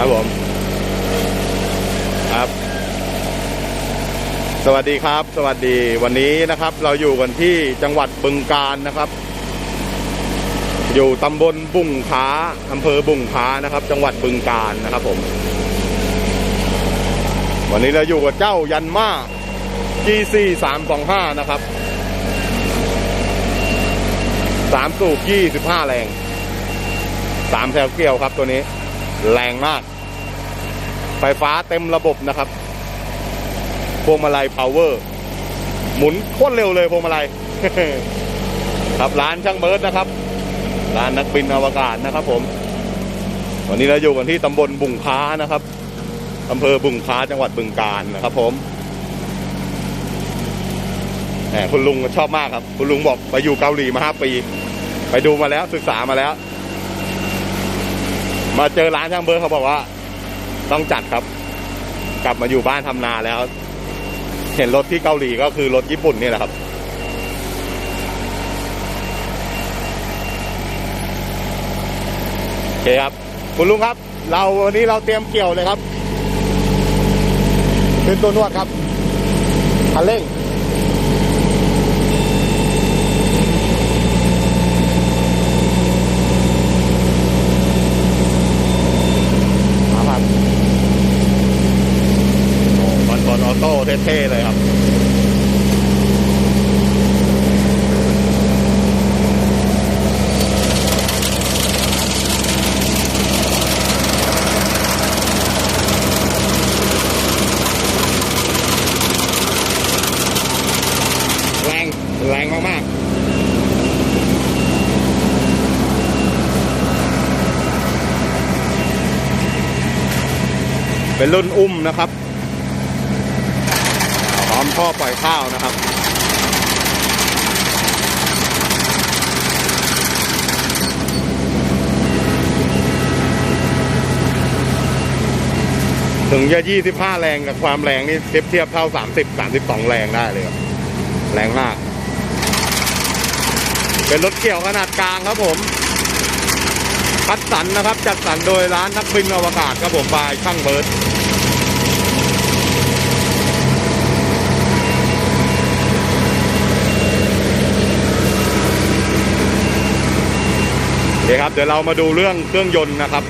ครับผม ครับ สวัสดีครับ สวัสดีวันนี้นะครับ เราอยู่กันที่จังหวัดบึงกาฬนะครับ อยู่ตำบลบุ่งค้าอำเภอบุ่งค้านะครับ จังหวัดบึงกาฬนะครับ ผม วันนี้เราอยู่กับเจ้ายันมา GC 325นะครับสามสูบยี่สิบห้าแรงสามแถวเกี่ยวครับตัวนี้ แรงมาก ไฟฟ้าเต็มระบบนะครับพวงมาลัยพาวเวอร์ หมุนโคตรเร็วเลยพวงมาลัยครับร้านช่างเบิร์ดนะครับ ร้านนักบินอวกาศนะครับ ผม วันนี้เราอยู่กันที่ตำบลบุงค้านะครับอำเภอบุงค้าจังหวัดบึงกาฬนะครับ ผมแหมคุณลุงชอบมากครับ คุณลุงบอกไปอยู่เกาหลีมาห้าปี ไปดูมาแล้วศึกษามาแล้ว มาเจอร้านช่างเบิร์ดเขาบอกว่า ต้องจัดครับ กลับมาอยู่บ้านทำนาแล้ว เห็นรถที่เกาหลีก็คือรถญี่ปุ่นนี่แหละครับ โอเคครับ คุณลุงครับ เราวันนี้เราเตรียมเกี่ยวเลยครับเป็นตัวนวดครับคันเร่ง มาครับโอ้บอลบอลออโต้ เท่ๆเลยครับแรงแรงมากๆเป็นรุ่นอุ้มนะครับพร้ อมท่อปล่อยข้าวนะครับ ถึงจะ 25 แรงกับความแรงนี่เทียบเทียบเท่า 30 32 แรงได้เลยครับ แรงมาก เป็นรถเกี่ยวขนาดกลางครับผมคัดสรรนะครับ จัดสรรโดยร้านนักบินอวกาศครับผมบายช่างเบิร์ด เคครับเดี๋ยวเรามาดูเรื่องเครื่องยนต์นะครับ